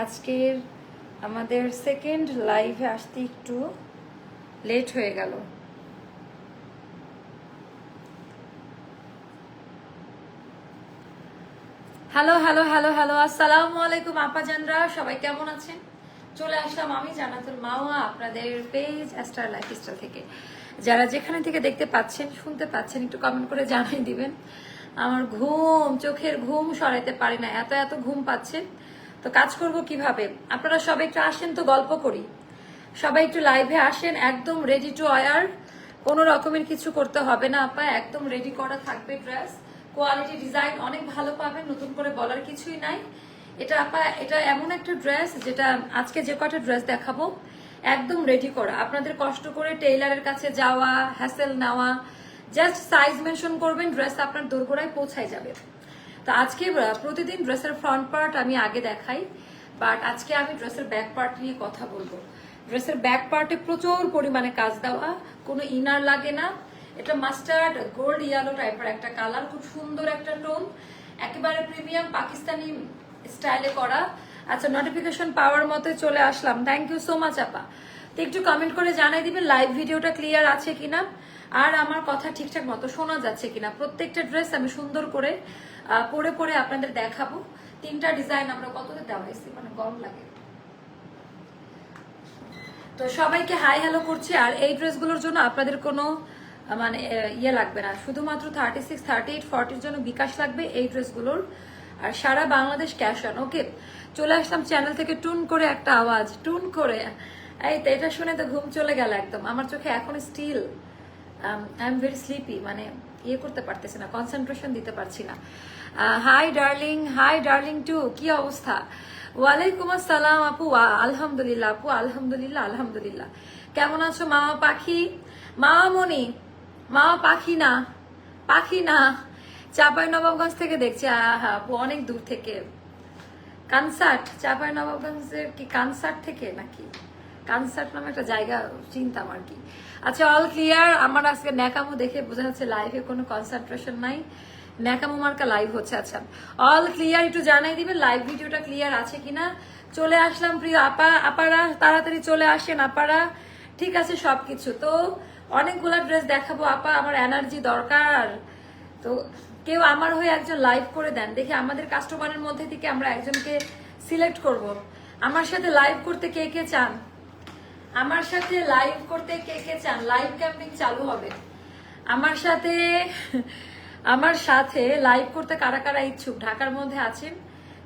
আজকের আমাদের সেকেন্ড লাইভে আসতে একটু লেট হয়ে গেল। হ্যালো হ্যালো হ্যালো হ্যালো আসসালামু আলাইকুম আপাজানরা, সবাই কেমন আছেন? চলে আসলাম আমি জানাতুল মাওয়া, আপনাদের পেজ স্টার লাইফ স্টাইল থেকে। যারা যেখানে থেকে দেখতে পাচ্ছেন, শুনতে পাচ্ছেন, একটু কমেন্ট করে জানিয়ে দিবেন। আমার ঘুম, চোখের ঘুম সরাইতে পারি না, এত এত ঘুম পাচ্ছে তো কাজ করব কীভাবে? আপনারা সবাই একটু আসেন তো, গল্প করি। সবাই একটু লাইভে আসেন, একদম রেডি টু আয়ার কোনো রকমের কিছু করতে হবে না, আপা, একদম রেডি করা থাকবে ড্রেস কোয়ালিটি ডিজাইন অনেক ভালো পাবেন, নতুন করে বলার কিছুই নাই। এটা আপা, এটা এমন একটা ড্রেস যেটা আজকে যে কটা ড্রেস দেখাবো, একদম রেডি করা। আপনাদের কষ্ট করে টেইলারের কাছে যাওয়া হ্যাসেল নেওয়া জাস্ট সাইজ মেনশন করবেন ড্রেস আপনার দোরগোড়ায় পৌঁছায় যাবে। তো আজকে প্রতিদিন ড্রেসের ফ্রন্ট পার্ট আমি আগে দেখাই বাট আজকে আমি ড্রেসের ব্যাক পার্ট নিয়ে কথা বলব। ড্রেসের ব্যাক পার্টে প্রচুর পরিমাণে কাজ দেওয়া, কোনো ইনার লাগে না। এটা মাস্টার্ড গোল্ড ইয়ালো টাইপের একটা কালার খুব সুন্দর একটা টোন একেবারে প্রিমিয়াম পাকিস্তানি স্টাইলে করা। আচ্ছা নোটিফিকেশন পাওয়ার মতে চলে আসলাম। থ্যাংক ইউ সো মাচ আপা। তো একটু কমেন্ট করে জানাই দিবেন লাইভ ভিডিওটা ক্লিয়ার আছে কিনা? আর আমার কথা ঠিকঠাক মতো শোনা যাচ্ছে কিনা? প্রত্যেকটা ড্রেস আমি সুন্দর করে পরে পরে আপনাদের দেখাবো। তিনটা ডিজাইন আমরা কততে দেওয়া হয়েছে মানে গরম লাগে। তো সবাইকে হাই হ্যালো করছি, আর এই ড্রেসগুলোর জন্য আপনাদের কোনো মানে ইয়ে লাগবে না। শুধুমাত্র থার্টি সিক্স থার্টি এইট ফর্টির জন্য বিকাশ লাগবে এই ড্রেসগুলোর। আর সারা বাংলাদেশ ক্যাশ অন ওকে চলে আসলাম চ্যানেল থেকে টুন করে একটা আওয়াজ, টুন করে। এই তো, এটা শুনে তো ঘুম চলে গেল একদম। আমার চোখে এখন still I am very sleepy মানে ইয়ে করতে পারতেছি না কনসেন্ট্রেশন দিতে পারছি না। Hi darling hi darling too কি অবস্থা? ওয়ালাইকুম আসসালাম আপু আলহামদুলিল্লাহ আপু, আলহামদুলিল্লাহ আলহামদুলিল্লাহ। কেমন আছো মামা পাখি? মামা মনি মামা পাখি না পাখি না। চাপাই নবাবগঞ্জ থেকে দেখছি, আহা আপু, অনেক দূর থেকে। কানসার্ট চাপাই নবাবগঞ্জের কি কানসার্ট থেকে নাকি? কানসার্ট নামে একটা জায়গা চিনতাম আর কি। আচ্ছা অল ক্লিয়ার আমার আজকে ন্যাকামো দেখে বোঝা যাচ্ছে লাইভে কোনো কনসেন্ট্রেশন নাই। ন্যাকামো মার্কা লাইভ হচ্ছে আচ্ছা। অল ক্লিয়ার একটু জানাই দিবেন লাইভ ভিডিওটা ক্লিয়ার আছে কিনা? চলে আসলাম প্রিয় আপা, আপারা, তাড়াতাড়ি চলে আসেন আপারা। ঠিক আছে, সবকিছু। তো, অনেকগুলা ড্রেস দেখাবো আপা, আমার এনার্জি দরকার। তো, কেউ আমার হয়ে একজন লাইভ করে দেন। দেখি আমাদের কাস্টমারের মধ্যে থেকে আমরা একজনকে সিলেক্ট করব। আমার সাথে লাইভ করতে কে কে চান? আমার সাথে লাইভ করতে কে কে চান? লাইভ ক্যাম্পিং চালু হবে। আমার সাথে আমার সাথে লাইভ করতে কারা কারা ইচ্ছুক? ঢাকার মধ্যে আছেন,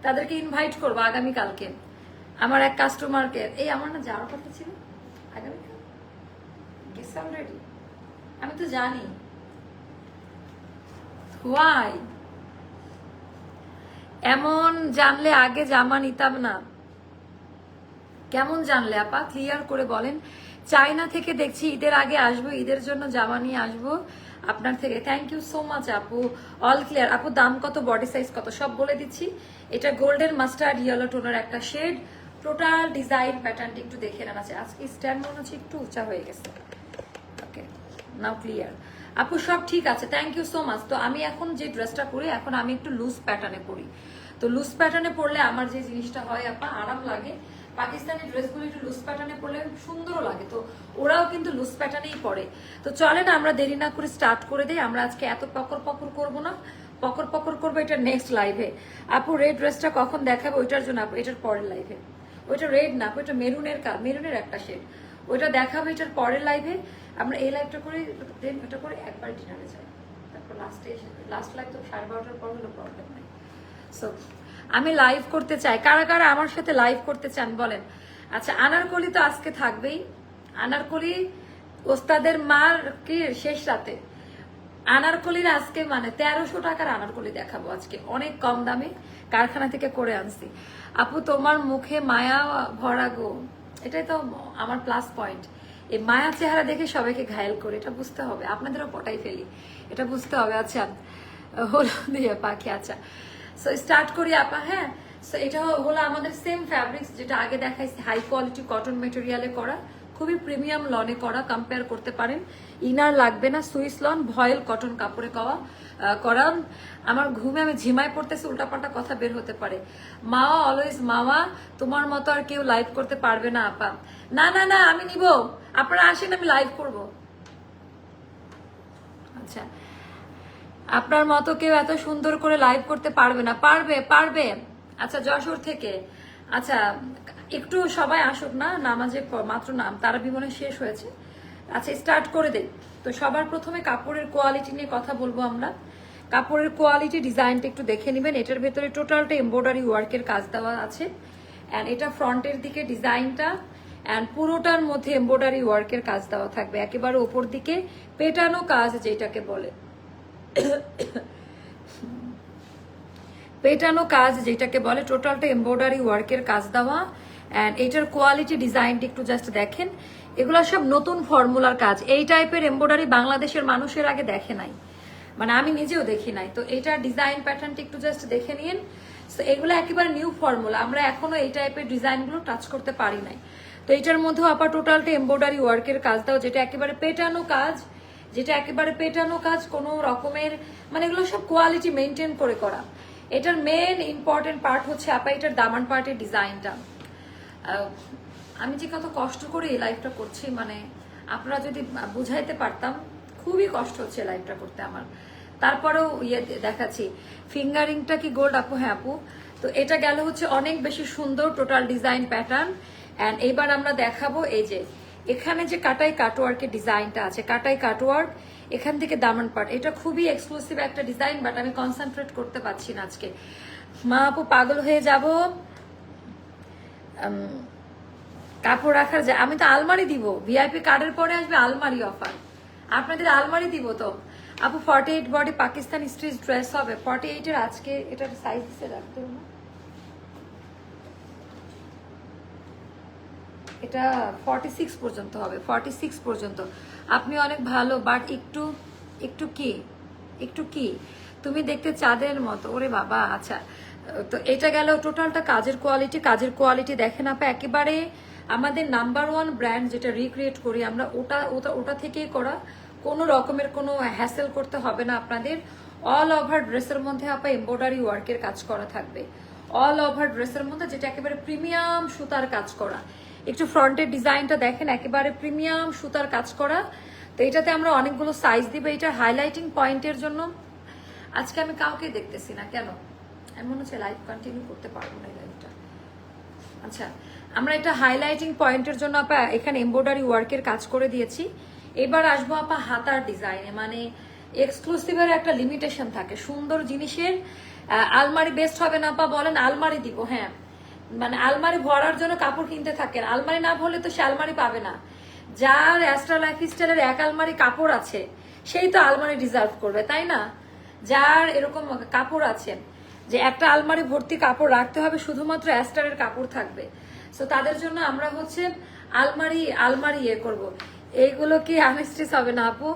তাদেরকে ইনভাইট করব আগামীকালকে। আমার এক কাস্টমারকে এই, আমার না যাওয়ার কথা ছিল। আগামীকাল? অলরেডি আমি তো জানি। ওয়াই এমন জানলে আগে জামা নিতাম না। কেমন জানলে আপা? ক্লিয়ার করে বলেন। চায়না থেকে দেখছি ঈদের আগে আসব, ঈদের জন্য জামা নিয়ে আসব আপনার থেকে। থ্যাংক ইউ সো মাচ আপু। অল ক্লিয়ার আপু, দাম কত বডি সাইজ কত? সব বলে দিচ্ছি। এটা গোল্ডেন মাস্টার্ড ইয়েলো টোনের একটা শেড টোটাল ডিজাইন প্যাটার্নটি একটু দেখে নেন। আছে আজকে স্ট্যান্ড মনে হচ্ছে একটু উঁচা হয়ে গেছে। ওকে নাও ক্লিয়ার আপু, সব ঠিক আছে। থ্যাংক ইউ সো মাচ তো আমি এখন যে ড্রেসটা পরি, এখন আমি একটু লুজ প্যাটার্নে পরি। তো লুজ প্যাটার্নে পরলে আমার যে জিনিসটা হয় আপা, আরাম লাগে। পাকিস্তানি ড্রেসগুলো একটু লুজ প্যাটার্নে পরলে সুন্দরও লাগে। তো ওরাও কিন্তু লুজ প্যাটার্নেই পরে। তো চলেন আমরা দেরি না করে স্টার্ট করে দিই। আমরা আজকে এত পকর পকর করব না। পকর পকর করব এটা নেক্সট লাইভে আপু রেড ড্রেসটা কখন দেখাবে? ওইটার জন্য আপু, এটার পরের লাইভে ওইটা রেড না এটা মেরুনের মেরুনের একটা শেড ওইটা দেখাবে এটার পরের লাইভে আমরা এই লাইভটা করে দেন ওটা করে একবার ডিনারে যাই। তারপর লাস্টে লাস্ট লাইভ তো সাড়ে বারোটার পর হলো প্রবলেম নাই। সো আমি লাইভ করতে চাই। কারা কারা আমার সাথে লাইভ করতে চান বলেন। আচ্ছা আনারকলি তো আজকে থাকবেই। আনারকলি ওস্তাদের মার কি শেষ রাতে। আনারকলির আজকে মানে তেরোশো টাকার আনারকলি দেখাবো আজকে। অনেক কম দামে কারখানা থেকে করে আনছি। আপু, তোমার মুখে মায়া ভরা গো। এটাই তো আমার প্লাস পয়েন্ট এই মায়া চেহারা দেখে সবাইকে ঘায়েল করে, এটা বুঝতে হবে। আপনাদেরও পটাই ফেলি। এটা বুঝতে হবে। আচ্ছা হলো দিয়ে পাখি আচ্ছা। সো স্টার্ট করি আপা হ্যাঁ? সো এটা হলো আমাদের সেম ফ্যাব্রিক্স যেটা আগে দেখাইছি হাই কোয়ালিটি কটন মেটেরিয়ালে করা খুবই প্রিমিয়াম লনে করা কম্পেয়ার করতে পারেন। ইনার লাগবে না সুইস লন ভয়েল কটন কাপড়ে আহ, করা। আমার ঘুমে আমি ঝিমায় পড়তেছি উল্টাপাল্টা কথা বের হতে পারে। মাওয়া অলওয়েজ মাওয়া তোমার মতো আর কেউ লাইভ করতে পারবে না আপা। না না না আমি নিব। আপনারা আসেন আমি লাইভ করব। আচ্ছা। আপনার মতো কেউ এত সুন্দর করে লাইভ করতে পারবে না। পারবে পারবে। আচ্ছা যশোর থেকে। আচ্ছা একটু সবাই আসুক না নামাজে মাত্র নাম, তারা বিমনে শেষ হয়েছে। আচ্ছা স্টার্ট করে দেই। তো সবার প্রথমে কাপড়ের কোয়ালিটি নিয়ে কথা বলব আমরা। কাপড়ের কোয়ালিটি ডিজাইনটা একটু দেখে নেবেন। এটার ভেতরে টোটালটা এমব্রয়ডারি ওয়ার্কের কাজ দেওয়া আছে। অ্যান্ড এটা ফ্রন্টের দিকে ডিজাইনটা অ্যান্ড পুরোটার মধ্যে এমব্রয়ডারি ওয়ার্কের কাজ দেওয়া থাকবে। একেবারে ওপর দিকে পেটানো কাজ যেটাকে বলে। পেটানো কাজ যেটাকে বলে টোটালটা এমব্রয়ডারি ওয়ার্কের কাজ দেওয়া। অ্যান্ড এইটার কোয়ালিটি ডিজাইনটা একটু জাস্ট দেখেন। এগুলো সব নতুন ফর্মুলার কাজ। এই টাইপের এমব্রয়ডারি বাংলাদেশের মানুষের আগে দেখে নাই। মানে আমি নিজেও দেখি নাই। তো এইটার ডিজাইন প্যাটার্নটা একটু জাস্ট দেখে নিন। এগুলো একেবারে নিউ ফর্মুলা আমরা এখনও এই টাইপের ডিজাইনগুলো টাচ করতে পারি নাই। তো এটার মধ্যেও আপা টোটালটা এমব্রয়ডারি ওয়ার্কের কাজ দাও যেটা একেবারে পেটানো কাজ। যেটা একেবারে পেটানো কাজ, কোনো রকমের মানে এগুলো সব কোয়ালিটি মেনটেন করে করা। এটার মেন ইম্পর্টেন্ট পার্ট হচ্ছে আপা, এটার দামান পার্টের ডিজাইনটা আমি যে কত কষ্ট করে এই লাইফটা করছি মানে আপনারা যদি বুঝাইতে পারতাম, খুবই কষ্ট হচ্ছে লাইফটা করতে আমার। তারপরেও ইয়ে দেখাচ্ছি ফিঙ্গারিংটা কি গোল্ড আপু? হ্যাঁ আপু। তো এটা গেল হচ্ছে অনেক বেশি সুন্দর টোটাল ডিজাইন প্যাটার্ন অ্যান্ড এবার আমরা দেখাবো এই যে এখানে যে কাটাই কাটওয়ার্কের ডিজাইনটা আছে, কাটাই কাটওয়ার্ক, এখান থেকে দামান পাট, এটা খুবই এক্সক্লুসিভ একটা ডিজাইন বাট আমি কনসেন্ট্রেট করতে পারছি না আজকে। মা আপু, পাগল হয়ে যাব। কাপড় রাখার যে, আমি তো আলমারি দিব ভিআইপি কার্ডের পরে আসবে আলমারি অফার আপনাদের আলমারি দিব তো। আপু forty eight body Pakistan stretch dress হবে। ফর্টি এইটের আজকে এটার সাইজ রাখতে হবে না? এটা ফর্টি সিক্স পর্যন্ত হবে ফর্টি সিক্স পর্যন্ত। আপনি অনেক ভালো বাট একটু একটু কি? একটু কি? তুমি দেখতে চাঁদের মতো। ওরে বাবা আচ্ছা। তো এটা গেল টোটালটা কাজের কোয়ালিটি কাজের কোয়ালিটি দেখেন আপা, একেবারে আমাদের নাম্বার ওয়ান ব্র্যান্ড যেটা রিক্রিয়েট করি আমরা, ওটা ওটা ওটা থেকেই করা। কোনো রকমের কোনো হ্যাসেল করতে হবে না আপনাদের। অল ওভার ড্রেসের মধ্যে আপা এমব্রয়ডারি ওয়ার্কের কাজ করা থাকবে। অল ওভার ড্রেসের মধ্যে যেটা একেবারে প্রিমিয়াম সুতার কাজ করা। একটু ফ্রন্টের ডিজাইনটা দেখেন, একেবারে প্রিমিয়াম সুতার কাজ করা। তো এটাতে আমরা অনেকগুলো সাইজ দিব এটা হাইলাইটিং পয়েন্টের জন্য। আজকে আমি কাউকে দেখতেছি না, কেন? এমন হচ্ছে লাইভ কন্টিনিউ করতে পারব না লাইভটা আচ্ছা আমরা এটা হাইলাইটিং পয়েন্টের জন্য আপা এখানে এমব্রয়ডারি ওয়ার্কের কাজ করে দিয়েছি। এবার আসব আপা হাতার ডিজাইনে মানে এক্সক্লুসিভের একটা লিমিটেশন থাকে, সুন্দর জিনিসের আলমারি বেস্ট হবে না আপা, বলেন আলমারি দিব হ্যাঁ। মানে আলমারি ভরার জন্য কাপড় কিনতে থাকেন। আলমারি না ভরলে তো সে আলমারি পাবে না। যার অ্যাস্ট্রা লাইফ স্টাইলের এক আলমারি কাপড় আছে, সেই তো আলমারি ডিজার্ভ করবে, তাই না? যার এরকম কাপড় আছে, যে একটা আলমারি ভর্তি কাপড় রাখতে হবে, শুধুমাত্র অ্যাস্টারের কাপড় থাকবে। তো তাদের জন্য আমরা হচ্ছে আলমারি আলমারি ইয়ে করব। এইগুলো কি আনস্ট্রেস হবে না, আপু?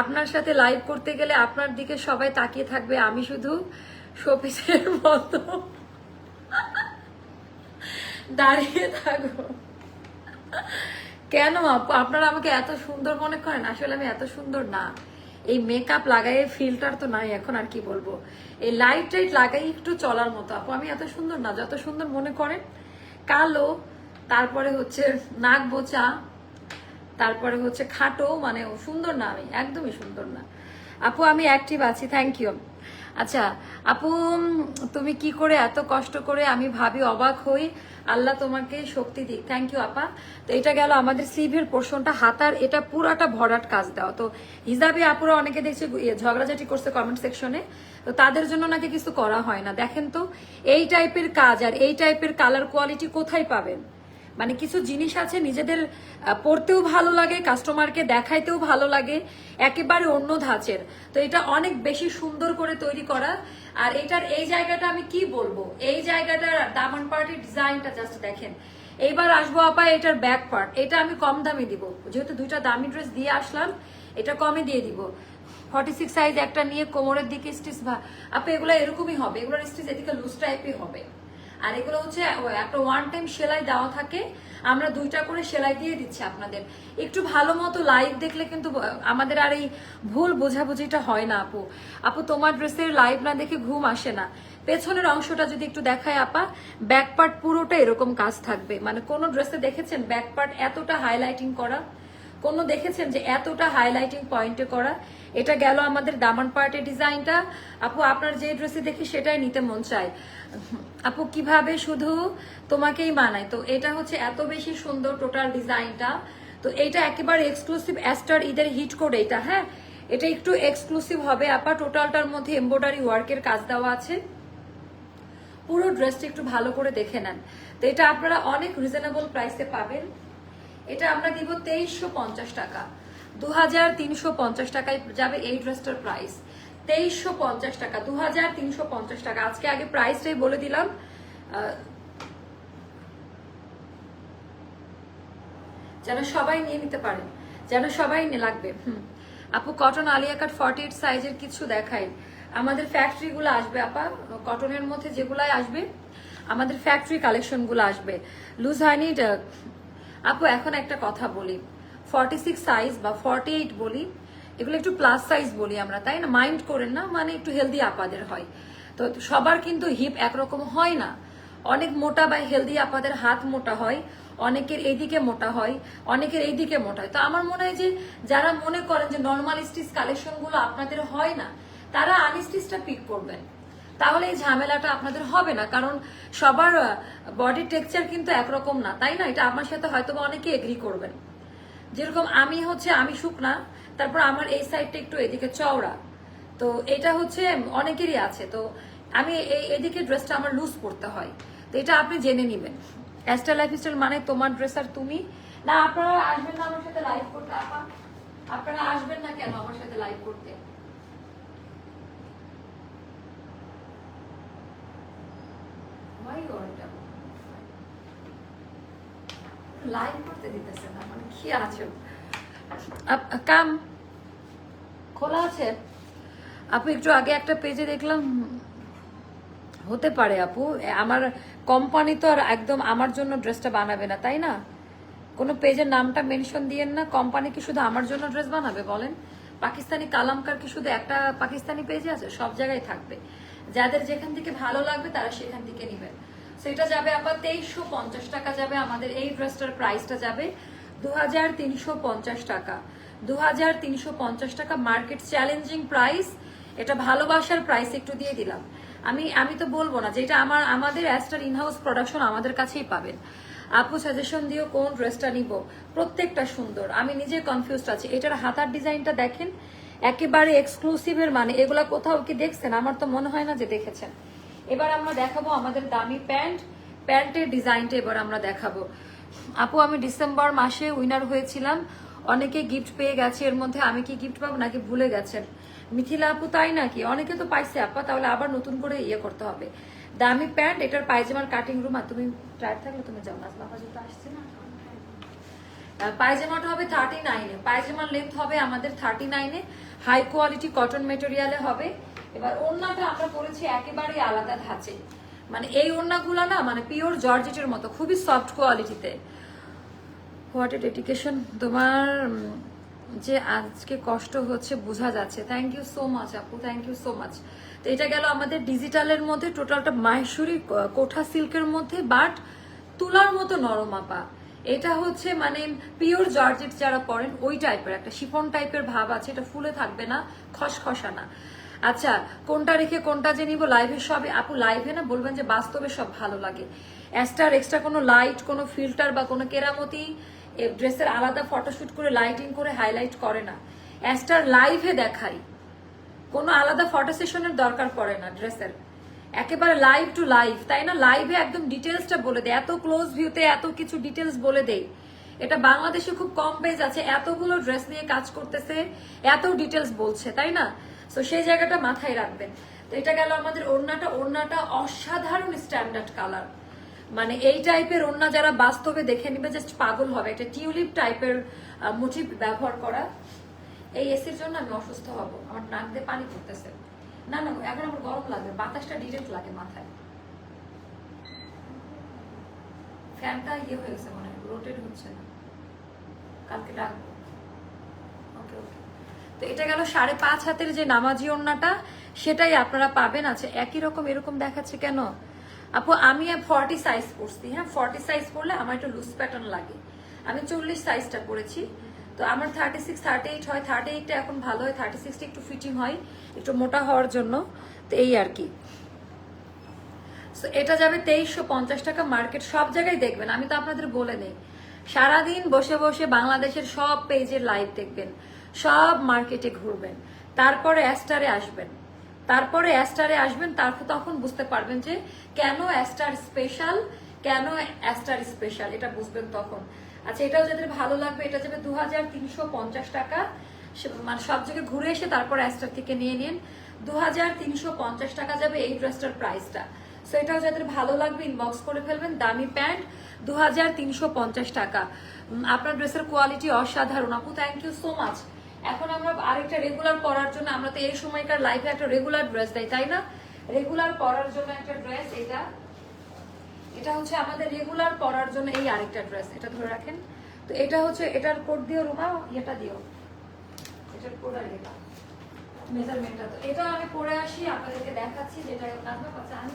আপনার সাথে লাইভ করতে গেলে আপনার দিকে সবাই তাকিয়ে থাকবে, আমি শুধু শোপিসের মতো। দাঁড়িয়ে থাকব কেন আপু? আপনারা আমাকে এত সুন্দর মনে করেন? আসলে আমি এত সুন্দর না। এই মেকআপ লাগাই ফিল্টার তো নাই, এখন আর কি বলব? এই লাইট টাইট লাগাই একটু চলার মতো। আপু, আমি এত সুন্দর না, যত সুন্দর মনে করেন। কালো, তারপরে হচ্ছে নাক বোচা, তারপরে হচ্ছে খাটো মানে সুন্দর না আমি, একদমই সুন্দর না। আপু, আমি অ্যাক্টিভ আছি থ্যাংক ইউ আচ্ছা আপু তুমি কি করে এত কষ্ট করে আমি ভাবি অবাক হই? আল্লাহ তোমাকে শক্তি দিক। থ্যাংক ইউ আপা। তো এটা গেল আমাদের স্লিভের পোর্শনটা হাতার এটা পুরাটা ভরাট কাজ দেওয়া। তো হিসাবে আপুরা অনেকে দেখছে ইয়ে, ঝগড়াঝাটি করছে কমেন্ট সেকশনে তো তাদের জন্য নাকি কিছু করা হয় না। দেখেন তো এই টাইপের কাজ আর এই টাইপের কালার কোয়ালিটি কোথায় পাবেন? মানে কিছু জিনিস আছে নিজেদের পড়তেও ভালো লাগে কাস্টমারকে দেখাইতেও ভালো লাগে, একেবারে অন্য ধাঁচের। তো এটা অনেক বেশি সুন্দর করে তৈরি করা। আর এটার এই জায়গাটা আমি কি বলব? এই জায়গাটার দামান পার্টির ডিজাইনটা জাস্ট দেখেন। এইবার আসব আপা, এটার ব্যাক পার্ট এটা আমি কম দামে দিব। যেহেতু দুইটা দামি ড্রেস দিয়ে আসলাম, এটা কমে দিয়ে দিব। ফর্টি সিক্স সাইজ একটা নিয়ে কোমরের দিকে স্টিচ আপা, এগুলো এরকমই হবে। এগুলোর স্টিচ এদিকে লুজ টাইপই হবে। আর এগুলো হচ্ছে একটা ওয়ান টাইম সেলাই দেওয়া থাকে। আমরা দুইটা করে সেলাই দিয়ে দিচ্ছি আপনাদের। একটু ভালো মতো লাইভ দেখলে কিন্তু আমাদের আর এই ভুল বোঝাবুঝিটা হয় না, আপু। আপু, তোমার ড্রেসের লাইভ না দেখে ঘুম আসে না। পেছনের অংশটা যদি একটু দেখায়, আপা ব্যাক পার্ট পুরোটা এরকম কাজ থাকবে। মানে কোন ড্রেসে দেখেছেন ব্যাক পার্ট এতটা হাইলাইটিং করা? কোনো দেখেছেন যে এতটা হাইলাইটিং পয়েন্টে করা? এটা গেল আমাদের দামান পার্টের ডিজাইনটা। আপু, আপনার যে ড্রেসে দেখি সেটাই নিতে মন চায়। আপু, কীভাবে শুধু তোমাকেই মানায়? তো এটা হচ্ছে এত বেশি সুন্দর টোটাল ডিজাইনটা। তো এটা একেবারে এক্সক্লুসিভ অ্যাস্টার ঈদের হিট কোড এটা হ্যাঁ? এটা একটু এক্সক্লুসিভ হবে। আপা টোটালটার মধ্যে এমব্রয়ডারি ওয়ার্কের কাজ দেওয়া আছে। পুরো ড্রেসটা একটু ভালো করে দেখে নেন। তো এটা আপনারা অনেক রিজনেবল প্রাইসে পাবেন। এটা আমরা দিব তেইশশো পঞ্চাশ টাকা। দু হাজার তিনশো পঞ্চাশ টাকায় যাবে এই ড্রেসটার প্রাইস তেইশশো পঞ্চাশ টাকা দু হাজার তিনশো পঞ্চাশ টাকা। আজকে আগে প্রাইসটাই বলে দিলাম। যেন সবাই নিয়ে নিতে পারেন যেন সবাই নে- লাগবে। আপু cotton Alia cut forty eight সাইজের কিছু দেখাই। আমাদের ফ্যাক্টরিগুলো আসবে, আপা। কটনের মধ্যে যেগুলাই আসবে, আমাদের ফ্যাক্টরি কালেকশনগুলো আসবে। লুজ হয়নি আপু, এখন একটা কথা বলি। ফর্টি সিক্স সাইজ বা ফর্টি এইট বলি, এগুলো একটু প্লাস সাইজ বলি আমরা, তাই না? মাইন্ড করেন না মানে একটু হেলদি আপাদের হয়। তো সবার কিন্তু হিপ একরকম হয় না। অনেক মোটা বা হেলদি আপাদের হাত মোটা হয়, অনেকের এইদিকে মোটা হয়, অনেকের এইদিকে মোটা হয়। তো আমার মনে হয় যে যারা মনে করেন যে নর্মাল স্টিচ কালেকশনগুলো আপনাদের হয় না, তারা আনস্টিচটা পিক করবেন। তাহলে এই ঝামেলাটা আপনাদের হবে না, কারণ সবার বডি টেক্সচার কিন্তু একরকম না, তাই না? এটা আমার সাথে হয়তো অনেকে এগ্রি করবেন। যেরকম আমি হচ্ছে, আমি শুকনা, তারপর আমার এই সাইডটা একটু এদিকে চওড়া। তো এটা হচ্ছে, অনেকেরই আছে, তো আমি এই, এদিকে ড্রেসটা আমার লুজ পড়তে হয়। তো এটা আপনি জেনে নেবেন। অ্যাস্টা লাইফ স্টাইল মানে তোমার ড্রেস আর তুমি। না, আপনারা আসবেন না আমার সাথে লাইভ করতে, আপা। আপনারা আসবেন না কেন আমার সাথে লাইভ করতে? মানে খোলা আছে? আপু, একটু আগে একটা পেজে দেখলাম। হতে পারে আপু আমার কোম্পানি তো আর একদম আমার জন্য ড্রেসটা বানাবে না, তাই না? কোনো পেজের নামটা মেনশন দিয়েন না কোম্পানি কি শুধু আমার জন্য ড্রেস বানাবে, বলেন? পাকিস্তানি কালামকার কি শুধু একটা পাকিস্তানি পেজে আছে? সব জায়গায় থাকবে। যাদের যেখান থেকে ভালো লাগবে তারা সেখান থেকে নেবেন। সেটা যাবে আবার তেইশশো পঞ্চাশ টাকা যাবে, আমাদের এই ড্রেসটার প্রাইসটা যাবে দু হাজার তিনশো পঞ্চাশ টাকা। দু হাজার তিনশো পঞ্চাশ টাকা মার্কেট চ্যালেঞ্জিং প্রাইস এটা ভালোবাসার প্রাইস একটু দিয়ে দিলাম। আমি আমি তো বলব না যে এটা আমার, আমাদের অ্যাস্টার ইনহাউস প্রোডাকশন আমাদের কাছেই পাবেন। আপু সাজেশন দিও কোন ড্রেসটা নিব। প্রত্যেকটা সুন্দর। আমি নিজে কনফিউজড আছি। এটার হাতার ডিজাইনটা দেখেন। একেবারে এক্সক্লুসিভের মানে। এগুলা কোথাও কি দেখছেন? আমার তো মনে হয় না যে দেখেছেন। এবার আমরা দেখাবো আমাদের দামি প্যান্ট। প্যান্টের ডিজাইনটা এবার আমরা দেখাবো। আপু, আমি ডিসেম্বর মাসে উইনার হয়েছিলাম। অনেকে গিফট পেয়ে গেছে। এর মধ্যে আমি কি গিফট পাবো নাকি ভুলে গেছেন? মিথিলা আপু, তাই নাকি? অনেকে তো পাইছে, আপা, তাহলে আবার নতুন করে ইয়ে করতে হবে। দামি প্যান্ট, এটার পায়জামার কাটিং রুম আর তুমি টায়ার থাকলে তুমি যাও। না বাবা যেটা আসছে না পায়জামাটা হবে থার্টি নাইনে পায়জামার লেন্থ হবে আমাদের থার্টি নাইনে হাই কোয়ালিটি কটন মেটেরিয়ালে হবে। এবার ওড়নাটা আমরা করেছি একেবারে আলাদা ধাঁচে। মানে এই ওড়নাগুলো না মানে পিওর জর্জেটের মতো, খুবই সফট কোয়ালিটিতে হোয়াট এ ডেডিকেশন তোমার যে আজকে কষ্ট হচ্ছে, বোঝা যাচ্ছে। থ্যাংক ইউ সো মাচ আপু থ্যাংক ইউ সো মাচ তো এটা গেল আমাদের ডিজিটালের মধ্যে টোটালটা মাহেশ্বরী কোঠা সিল্কের মধ্যে বাট তুলার মতো নরম আপা। এটা হচ্ছে মানে পিওর জর্জেট যারা পরেন, ওই টাইপের একটা শিফন টাইপের ভাব আছে, এটা ফুলে থাকবে না খসখসা না আচ্ছা কোনটা রেখে কোনটা যে নিব লাইভে সবে আপু লাইভে না বলবেন যে বাস্তবে সব ভালো লাগে। অ্যাস্টার এক্সট্রা কোনো লাইট কোনো ফিল্টার বা কোনো কেরামতি ড্রেসের আলাদা ফটোশুট করে লাইটিং করে হাইলাইট করে না। অ্যাস্টার লাইভে দেখাই। কোনো আলাদা ফটো সেশনের দরকার পড়ে না ড্রেসের একেবারে লাইভ টু লাইভ তাই না? লাইভে একদম ডিটেলসটা বলে দেয়, এত ক্লোজ ভিউতে এত কিছু ডিটেলস বলে দেয়। এটা বাংলাদেশে খুব কম পেজ আছে, এতগুলো ড্রেস নিয়ে কাজ করতেছে, এত ডিটেলস বলছে, তাই না? তো সেই জায়গাটা মাথায় রাখবেন। তো এটা গেল আমাদের ওড়নাটা ওড়নাটা অসাধারণ স্ট্যান্ডার্ড কালার মানে এই টাইপের ওড়না যারা বাস্তবে দেখে নিবে জাস্ট পাগল হবে। এটা টিউলিপ টাইপের মোটিভ ব্যবহার করা। এই এসির জন্য আমি অসুস্থ হব, আমার নাক দিয়ে পানি পড়তেছে। না না, এখন আমার গরম লাগবে বাতাসটা ডিরেক্ট লাগে মাথায়। ফ্যানটা ইয়ে হয়ে গেছে মনে হয় রোটেট হচ্ছে না। কালকে ডাকবো। ওকে ওকে। তো এটা গেল সাড়ে পাঁচ হাতের যে নামাজি ওড়নাটা, সেটাই আপনারা পাবেন। আছে একই রকম, এরকম দেখাচ্ছে কেন? আপু, আমি ফর্টি সাইজ পরছি হ্যাঁ? ফর্টি সাইজ পরলে আমার একটু লুজ প্যাটার্ন লাগে। আমি চল্লিশ সাইজটা পরেছি। তো আমার থার্টি সিক্স থার্টি এইট হয়। থার্টি এইটটা এখন ভালো হয়। থার্টি সিক্সটা একটু ফিটিং হয় একটু মোটা হওয়ার জন্য। তো এই আর কি। So, এটা যাবে তেইশশো পঞ্চাশ টাকা মার্কেট সব জায়গায় দেখবেন আমি তো আপনাদের বলে নেই। সারাদিন বসে বসে বাংলাদেশের সব পেজের লাইভ দেখবেন। সব মার্কেটে ঘুরবেন। তারপরে অ্যাস্টারে আসবেন। তারপরে অ্যাস্টারে আসবেন তারপর তখন বুঝতে পারবেন যে কেন অ্যাস্টার স্পেশাল কেন অ্যাস্টার স্পেশাল এটা বুঝবেন তখন। আচ্ছা এটাও যাদের ভালো লাগবে, এটা যাবে দু হাজার তিনশো পঞ্চাশ টাকা। মানে সব জায়গায় ঘুরে এসে তারপর অ্যাস্টার থেকে নিয়ে নিন। দু হাজার তিনশো পঞ্চাশ টাকা যাবে এই ড্রেসটার প্রাইসটা। সো এটাও যাদের ভালো লাগবে ইনবক্স করে ফেলবেন, দামি প্যান্ট দু হাজার তিনশো পঞ্চাশ টাকা। আপনার ড্রেসের কোয়ালিটি অসাধারণ। আপু থ্যাংক ইউ সো মাচ এখন আমরা আরেকটা রেগুলার পরার জন্য, আমরা তো এই সময়কার লাইফে একটা রেগুলার ড্রেস দেয় তাই না? রেগুলার পরার জন্য একটা ড্রেস এটা এটা হচ্ছে আমাদের রেগুলার পরার জন্য এই আরেকটা ড্রেস এটা ধরে রাখেন। তো এটা হচ্ছে, এটার কোড দিও রুমা এটা দিও। এটার কোড আর এটা। মেজারমেন্টটা তো। এটা আমি পরে আসি, আপনাদেরকে দেখাচ্ছি, যেটা আপনার কাছে আমি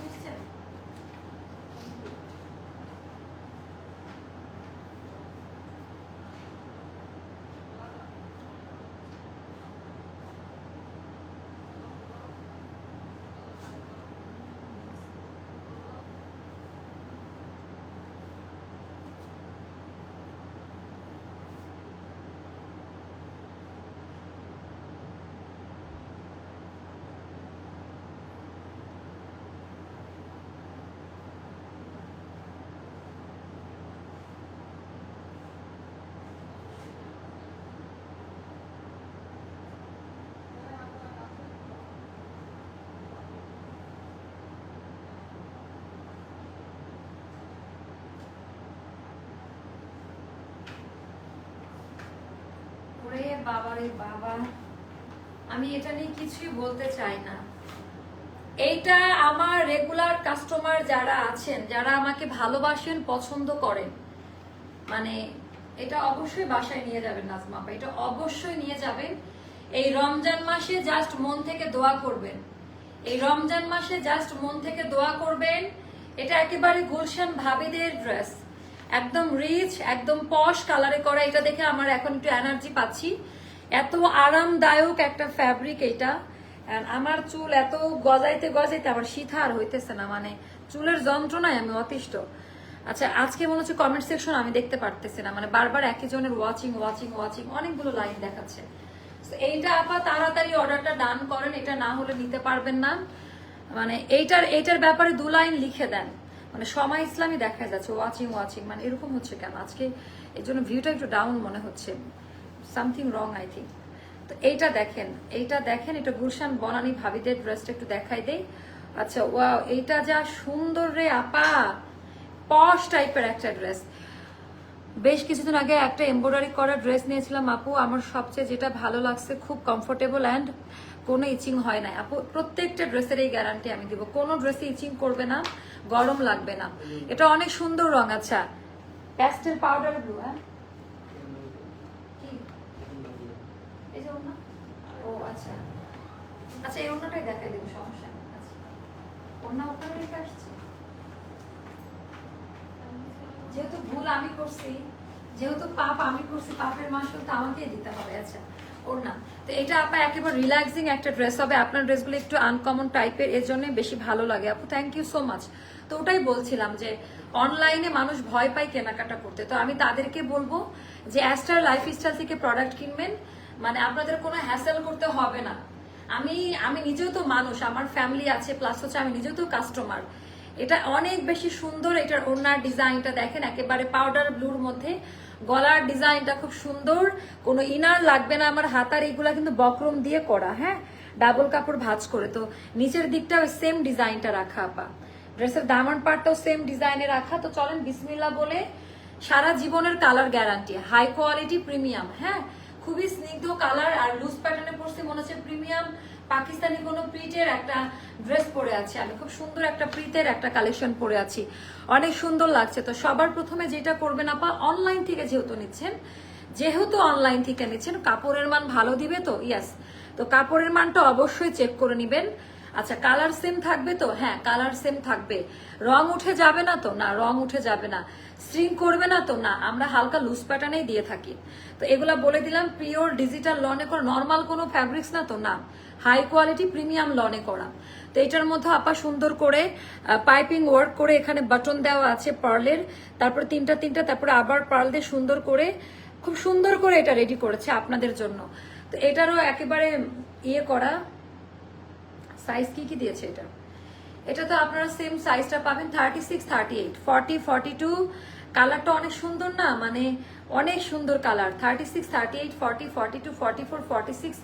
ওরে বাবা। আমি এটা নিয়ে কিছুই বলতে চাই না। এইটা আমার রেগুলার কাস্টমার যারা আছেন, যারা আমাকে ভালোবাসেন, পছন্দ করেন মানে এটা অবশ্যই বাসায় নিয়ে যাবেন নাজমা এটা অবশ্যই নিয়ে যাবেন। এই রমজান মাসে জাস্ট মন থেকে দোয়া করবেন। এই রমজান মাসে জাস্ট মন থেকে দোয়া করবেন। এটা একেবারে গুলশান ভাবিদের ড্রেস একদম রিচ একদম পশ কালারে করা। এটা দেখে আমার এখন একটু এনার্জি পাচ্ছি। এত আরামদায়ক একটা ফ্যাব্রিক এটা। আমার চুল এত গজাইতে গজাইতে আমার শীত আর হইতেছে না মানে চুলের যন্ত্রণায় আমি অতিষ্ঠ। আচ্ছা আজকে মনে হচ্ছে কমেন্ট সেকশন আমি দেখতে পারতেছি না মানে বারবার একই জনের ওয়াচিং ওয়াচিং ওয়াচিং অনেকগুলো লাইন দেখাচ্ছে। এইটা আপা তাড়াতাড়ি অর্ডারটা ডান করেন, এটা না হলে নিতে পারবেন না। মানে এইটার এইটার ব্যাপারে দু লাইন লিখে দেন। মানে সময় ইসলামই দেখা যাচ্ছে ওয়াচিং ওয়াচিং মানে এরকম হচ্ছে কেন? আজকে এই জন্য ভিউটা একটু ডাউন মনে হচ্ছে। সামথিং রং আই থিঙ্ক তো এইটা দেখেন এইটা দেখেন, এটা গুলশান বনানি ভাবিদের ড্রেসটা একটু দেখাই দেই। আচ্ছা ওয়াও এইটা যা সুন্দর রে আপা! পশ টাইপের একটা ড্রেস বেশ কিছুদিন আগে একটা এমব্রয়ডারি করা ড্রেস নিয়েছিলাম আপু। আমার সবচেয়ে যেটা ভালো লাগছে, খুব কমফোর্টেবল অ্যান্ড কোনো ইচিং হয় না প্রত্যেকটা ড্রেসের এই গ্যারান্টি আমি দিব। কোনো ড্রেসে ইচিং করবে না, গরম লাগবে না। এটা অনেক সুন্দর রং আচ্ছা। প্যাস্টেল পাউডার ব্লু হ্যাঁ? ও আচ্ছা। আচ্ছা এই দেখাই দেবো, সমস্যা নেই। আচ্ছা। যেহেতু ভুল আমি করছি, যেহেতু পাপ আমি করছি, পাপের মাসুল তো আমাকেই দিতে হবে আচ্ছা। ওর না তো এটা আপা একেবারে রিল্যাক্সিং একটা ড্রেস হবে। আপনার ড্রেসগুলো একটু আনকমন টাইপের এর জন্য বেশি ভালো লাগে। আপু থ্যাংক ইউ সো মাচ তো ওটাই বলছিলাম যে অনলাইনে মানুষ ভয় পায় কেনাকাটা করতে। তো আমি তাদেরকে বলব যে অ্যাস্টার লাইফ স্টাইল থেকে প্রোডাক্ট কিনবেন। মানে আপনাদের কোনো হ্যাসেল করতে হবে না। আমি আমি নিজেও তো মানুষ, আমার ফ্যামিলি আছে প্লাস হচ্ছে আমি নিজেও তো কাস্টমার এটা অনেক বেশি সুন্দর এটার ওড়নার ডিজাইনটা দেখেন, একেবারে পাউডার ব্লুর মধ্যে। গলার ডিজাইনটা খুব সুন্দর, কোনো ইনার লাগবে না আমার হাতার এগুলা কিন্তু বক্রম দিয়ে করা হ্যাঁ? ডাবল কাপড় ভাজ করে, তো নিচের দিকটা সেম ডিজাইনটা রাখা, আপা। ড্রেসের দামান পার্টটাও সেম ডিজাইনে রাখা, তো চলেন বিসমিল্লা বলে সারা জীবনের colour guarantee high quality premium হ্যাঁ? খুবই স্নিগ্ধ কালার আর লুজ প্যাটার্নে পড়ছে মনে হচ্ছে প্রিমিয়াম পাকিস্তানি কোনো প্রিটের একটা ড্রেস পরে আছি। আমি খুব সুন্দর একটা প্রিটের একটা কালেকশন পরে আছি। অনেক সুন্দর লাগছে। তো সবার প্রথমে যেটা করবেন আপা অনলাইন থেকে যেহেতু নিচ্ছেন, যেহেতু অনলাইন থেকে নিচ্ছেন, কাপড়ের মান ভালো দিবে তো? ইয়াস তো কাপড়ের মানটা অবশ্যই চেক করে নিবেন। আচ্ছা কালার সেম থাকবে তো? হ্যাঁ কালার সেম থাকবে। রং উঠে যাবে না তো? না, রং উঠে যাবে না। স্ট্রিং করবে না তো? না, আমরা হালকা লুজ প্যাটার্নেই দিয়ে থাকি। তো এগুলা বলে দিলাম পিওর ডিজিটাল লনে করা নর্মাল কোনো ফ্যাব্রিক্স না তো? না। হাই কোয়ালিটি প্রিমিয়াম লনে করা। তো এটার মধ্যে আপা সুন্দর করে পাইপিং ওয়ার্ক করে এখানে বাটন দেওয়া আছে পার্লের। তারপর তিনটা তিনটা, তারপরে আবার পার্ল দিয়ে সুন্দর করে, খুব সুন্দর করে এটা রেডি করেছে আপনাদের জন্য। তো এটারও একেবারে ইয়ে করা। সাইজ কি কি দিয়েছে এটা? এটা তো আপনারা সেম সাইজটা পাবেন thirty six thirty eight forty forty two কালারটা অনেক সুন্দর না? মানে অনেক সুন্দর colour thirty six thirty eight forty forty two forty four forty six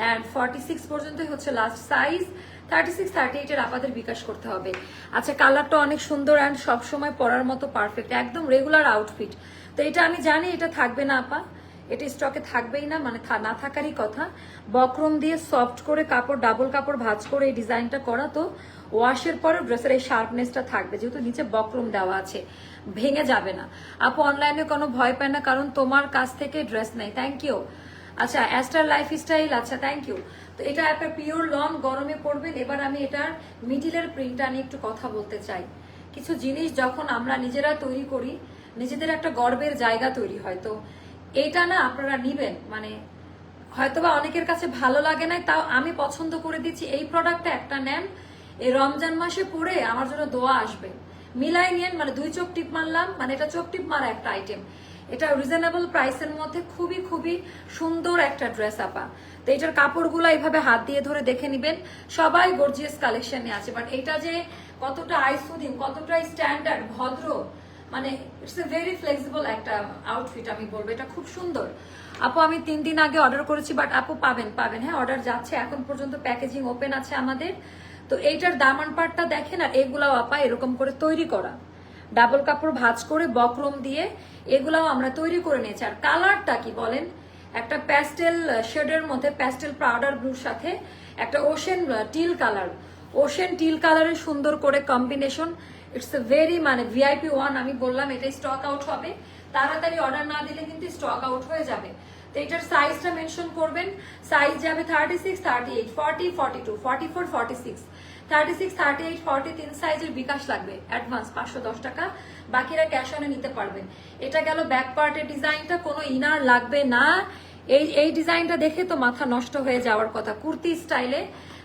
and forty six পর্যন্তই হচ্ছে last size thirty six thirty এইটের আপাদের বিকাশ করতে হবে। আচ্ছা কালারটা অনেক সুন্দর অ্যান্ড সবসময় পরার মতো পারফেক্ট একদম রেগুলার আউটফিট তো এটা আমি জানি, এটা থাকবে না আপা। এটা স্টকে থাকবেই না মানে না থাকারই কথা। বক্রম দিয়ে সফট করে কাপড় ডাবল কাপড় ভাজ করে এই ডিজাইনটা করা তো ওয়াশের পরে ড্রেসের এই শার্পনেসটা থাকবে, যেহেতু নিচে বক্রম দেওয়া আছে। ভেঙে যাবে না। আপু অনলাইনে কোনো ভয় পায় না, কারণ তোমার কাছ থেকে ড্রেস নেই। থ্যাংক ইউ আচ্ছা অ্যাস্টার লাইফ স্টাইল আচ্ছা থ্যাংক ইউ তো এটা একটা পিওর লং গরমে পড়বেন। এবার আমি এটার মিডিলের প্রিন্টটা নিয়ে একটু কথা বলতে চাই। কিছু জিনিস যখন আমরা নিজেরা তৈরি করি, নিজেদের একটা গর্বের জায়গা তৈরি হয়। তো এটা না আপনারা নিবেন। মানে হয়তোবা অনেকের কাছে ভালো লাগে না তাও আমি পছন্দ করে দিচ্ছি। এই প্রোডাক্টটা একটা নেন। এই রমজান মাসে পরে আমার জন্য দোয়া আসবে। মিলাই নিয়েন মানে দুই চোখ টিপ মারলাম। মানে এটা চোখ টিপ মারা একটা আইটেম এটা রিজনেবল প্রাইসের মধ্যে খুবই খুবই সুন্দর একটা ড্রেস আপা। তো এটার কাপড়গুলো এইভাবে হাত দিয়ে ধরে দেখে নিবেন। সবাই গর্জিয়াস কালেকশনে আছে। বাট এটা যে কতটা আইসুদিন কতটা স্ট্যান্ডার্ড ভদ্র মানে ইটস এ ভেরি ফ্লেক্সিবল একটা আউটফিট আমি বলব। এটা খুব সুন্দর। আপু, আমি তিন দিন আগে অর্ডার করেছি বাট আপু পাবেন পাবেন। হ্যাঁ অর্ডার যাচ্ছে। এখন পর্যন্ত প্যাকেজিং ওপেন আছে আমাদের। তো এইটার দামান পাটটা দেখেন, আর এগুলাও আপা এরকম করে তৈরি করা। ডাবল কাপড় ভাঁজ করে বক্রম দিয়ে এগুলাও আমরা তৈরি করে নিয়েছি। আর কালারটা কি বলেন? একটা প্যাস্টেল শেডের মধ্যে প্যাস্টেল পাউডার ব্লুর সাথে একটা ocean teal colour ocean teal কালারের সুন্দর করে কম্বিনেশন ইটস এ ভেরি মানে ভিআইপি ওয়ান আমি বললাম এটা স্টক আউট হবে। তাড়াতাড়ি অর্ডার না দিলে কিন্তু স্টক আউট হয়ে যাবে। তো এটার সাইজটা মেনশন করবেন। সাইজ যাবে thirty six thirty eight forty forty two forty four forty six thirty six thirty eight forty তিন সাইজের বিকাশ লাগবে। অ্যাডভান্স পাঁচশো দশ টাকা। বাকিরা ক্যাশ অনে নিতে পারবেন। এটা গেল ব্যাক পার্টের ডিজাইনটা কোনো ইনার লাগবে না। এই এই ডিজাইনটা দেখে তো মাথা নষ্ট হয়ে যাওয়ার কথা। কুর্তি স্টাইলে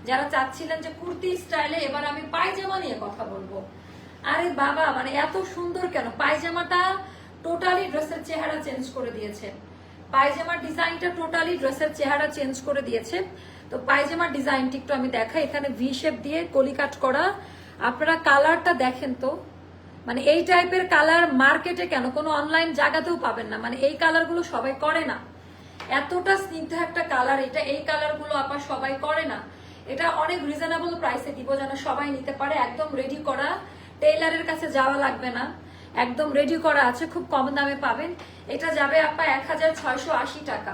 যারা চাচ্ছিলেন যে কুর্তি স্টাইলে এবার আমি পায়জামা নিয়ে কথা বলব। আরে বাবা মানে এত সুন্দর কেন? পায়জামাটা টোটালি ড্রেসের চেহারা চেঞ্জ করে দিয়েছে। পায়জামার ডিজাইনটা টোটালি ড্রেসের চেহারা চেঞ্জ করে দিয়েছে। তো পায়জামার ডিজাইনটি একটু আমি দেখাই। এখানে ভি শেপ দিয়ে কলি কাট করা। আপনারা কালারটা দেখেন তো। মানে এই টাইপের কালার মার্কেটে কেন? কোনো অনলাইন জায়গাতেও পাবেন না। মানে এই কালারগুলো সবাই করে না। এতটা স্নিগ্ধ একটা কালার, এটা এই কালারগুলো আবার সবাই করে না। এটা অনেক রিজনেবল প্রাইসে দিব যেন সবাই নিতে পারে। একদম রেডি করা। টেইলারের কাছে যাওয়া লাগবে না। একদম রেডি করা আছে। খুব কম দামে পাবেন। এটা যাবে আপা এক হাজার ছয়শো আশি টাকা।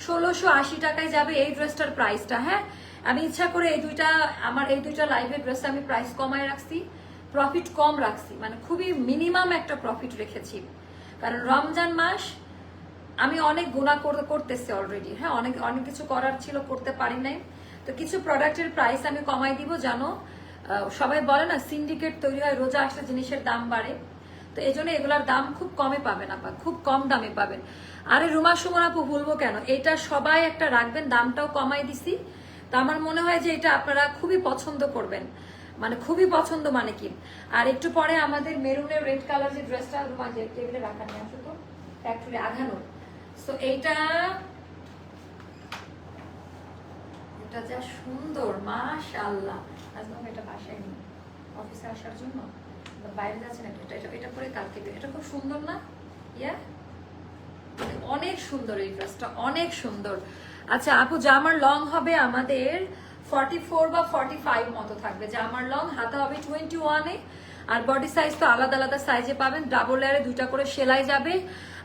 ষোলোশো আশি টাকায় যাবে এই ড্রেসটার প্রাইসটা হ্যাঁ? আমি ইচ্ছা করে এই দুইটা, আমার এই দুইটা লাইভের ড্রেসে আমি প্রাইস কমায় রাখছি প্রফিট কম রাখছি মানে খুবই মিনিমাম একটা প্রফিট রেখেছি। কারণ রমজান মাস, আমি অনেক গুণা করে- করতেছি অলরেডি হ্যাঁ? অনেক অনেক কিছু করার ছিল, করতে পারি নাই। তো কিছু প্রোডাক্টের প্রাইস আমি কমাই দিব, জানো? সবাই বলে না সিন্ডিকেট তৈরি হয়, রোজা আসলে জিনিসের দাম বাড়ে। তো এই জন্য এগুলার দাম খুব কমে পাবেন আপা, খুব কম দামে পাবেন। আরে রুমা, সুমন আপু ভুলবো কেন? এটা সবাই একটা রাখবেন, দামটাও কমাই দিছি। তো আমার মনে হয় যে এটা আপনারা খুবই পছন্দ করবেন। মানে খুবই পছন্দ মানে কি? আর একটু পরে আমাদের মেরুনের রেড কালার যে ড্রেসটা রুমা যে টেবিলে রাখা নিয়ে আসো তো। ফ্যাক্টরি আঘানো তো এইটা এটা যা সুন্দর, মাশাআল্লাহ। আজকে এটা বাসায় নিই। অফিসে আসার জন্য? বাইরে যাচ্ছেন এটা এটা এটা পরে কালকে। এটা খুব সুন্দর না? ইয়া অনেক সুন্দর এই ড্রেসটা, অনেক সুন্দর। আচ্ছা আপু, জামার লং হবে আমাদের ফর্টি ফোর বা ফর্টি ফাইভ মতো থাকবে। জামার লং হাতা হবে টোয়েন্টি ওয়ানে আর বডি সাইজ তো আলাদা আলাদা সাইজে পাবেন। ডাবল লেয়ারে দুইটা করে সেলাই যাবে।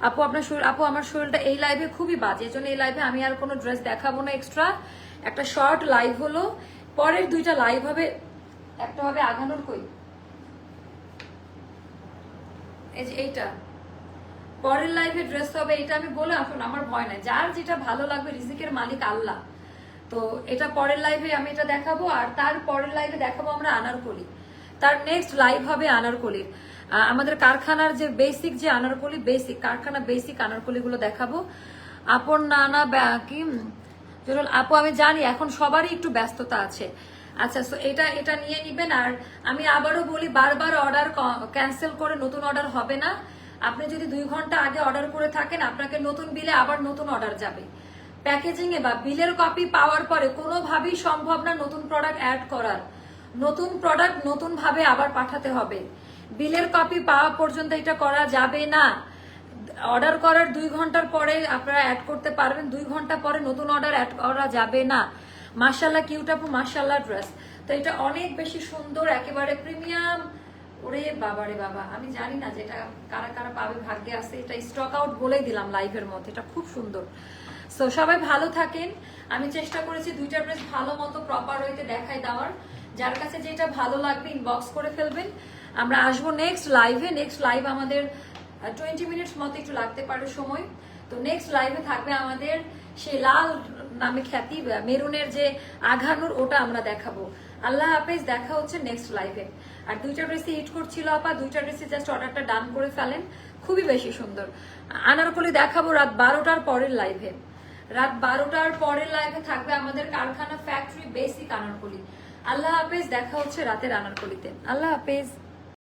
আপু, আপনার শরীর, আপু, আমার শরীরটা এই লাইভে খুবই বাজে এই জন্য এই লাইভে আমি আর কোনো ড্রেস দেখাবো না এক্সট্রা একটা শর্ট লাইভ হলো, পরের দুইটা লাইভ হবে, একটা হবে আঘানোর কই? এই যে এইটা। পরের লাইভে ড্রেস হবে, এটা আমি বলে এখন আমার ভয় নাই। যার যেটা ভালো লাগবে, রিজিকের মালিক আল্লাহ। তো এটা পরের লাইভে আমি এটা দেখাবো, আর তার পরের লাইভে দেখাবো আমরা আনারকলি। তার নেক্সট লাইভ হবে আনারকলির আমাদের কারখানার যে বেসিক যে আনারকলি বেসিক কারখানা বেসিক আনারকলিগুলো দেখাবো। আপন নানা কি আপু, আমি জানি এখন সবারই একটু ব্যস্ততা আছে। আচ্ছা সো এটা এটা নিয়ে নিবেন, আর আমি আবারও বলি, বারবার অর্ডার ক্যান্সেল করে নতুন অর্ডার হবে না। আপনি যদি দুই ঘণ্টা আগে অর্ডার করে থাকেন, আপনাকে নতুন বিলে আবার নতুন অর্ডার যাবে। প্যাকেজিং এ বা বিলের কপি পাওয়ার পরে কোনোভাবেই সম্ভব না নতুন প্রোডাক্ট অ্যাড করার। নতুন প্রোডাক্ট নতুন ভাবে আবার পাঠাতে হবে। বিলের কপি পাওয়া পর্যন্ত এটা করা যাবে না। অর্ডার করার দুই ঘণ্টার পরে আপনারা অ্যাড করতে পারবেন, দুই ঘণ্টা পরে নতুন অর্ডার অ্যাড করা যাবে না। মার্শাল্লাহ কিউট আপু মার্শাল্লাহ ড্রেস তো এটা অনেক বেশি সুন্দর, একেবারে প্রিমিয়াম ওরে বাবা রে বাবা, আমি জানি না যেটা কারা কারা পাবে, ভাগ্যে আছে, এটা স্টক আউট বলেই দিলাম লাইভের মধ্যে, এটা খুব সুন্দর। সো সবাই ভালো থাকেন। আমি চেষ্টা করেছি দুইটা ড্রেস ভালো মতো প্রপার হইতে দেখাই দেওয়ার। যার কাছে যেটা ভালো লাগবে ইনবক্স করে ফেলবেন। আমরা আসব নেক্সট লাইভে নেক্সট লাইভ আমাদের টোয়েন্টি মিনিটস মতো একটু লাগতে পারে সময়। তো নেক্সট লাইভে থাকবে আমাদের সেই লাল নামে খ্যাতি মেরুনের যে আঘানুর, ওটা আমরা দেখাবো। আল্লাহ হাফেজ, দেখা হচ্ছে নেক্সট লাইভে আর দুইটা ড্রেসে হিট করছিল আপা, দুইটা ড্রেসে জাস্ট অর্ডারটা ডান করে ফেলেন। খুবই বেশি সুন্দর। আনারকলি দেখাবো রাত বারোটার পরের লাইভে রাত বারোটার পরের লাইভে থাকবে আমাদের কারখানা ফ্যাক্টরি বেসিক আনারকলি। আল্লাহ হাফেজ, দেখা হচ্ছে রাতের আনারকলিতে। আল্লাহ হাফেজ।